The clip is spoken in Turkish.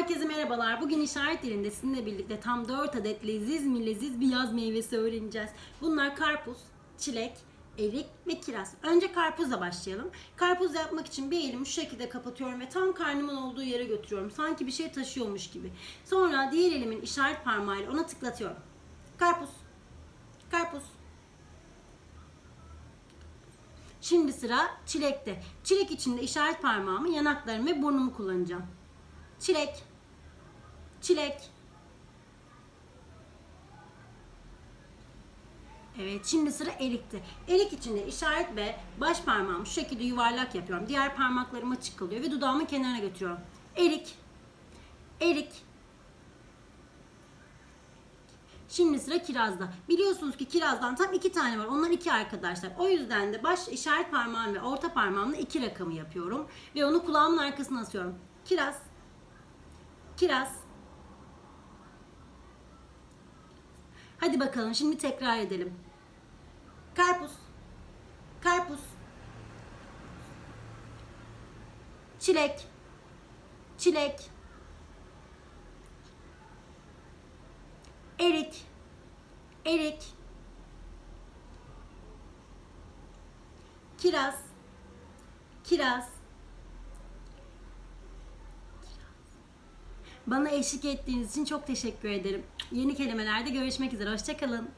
Herkese merhabalar. Bugün işaret dilinde sizinle birlikte tam 4 adet leziz mi leziz bir yaz meyvesi öğreneceğiz. Bunlar karpuz, çilek, erik ve kiraz. Önce karpuzla başlayalım. Karpuz yapmak için bir elimi şu şekilde kapatıyorum ve tam karnımın olduğu yere götürüyorum. Sanki bir şey taşıyormuş gibi. Sonra diğer elimin işaret parmağıyla ona tıklatıyorum. Karpuz, karpuz, Şimdi sıra çilekte. Çilek için de işaret parmağımı, yanaklarımı ve burnumu kullanacağım. Çilek. Çilek. Evet şimdi sıra erikte. Erik için de işaret ve baş parmağımı şu şekilde yuvarlak yapıyorum. Diğer parmaklarım açık kalıyor ve dudağımın kenarına götürüyorum. Erik. Erik. Şimdi sıra kirazda. Biliyorsunuz ki kirazdan tam iki tane var. Onlar iki arkadaşlar. O yüzden de baş işaret parmağım ve orta parmağımla iki rakamı yapıyorum. Ve onu kulağımın arkasına asıyorum. Kiraz. Kiraz. Hadi bakalım şimdi tekrar edelim. Karpuz. Karpuz. Çilek. Çilek. Erik. Erik. Kiraz. Kiraz. Bana eşlik ettiğiniz için çok teşekkür ederim. Yeni kelimelerde görüşmek üzere. Hoşçakalın.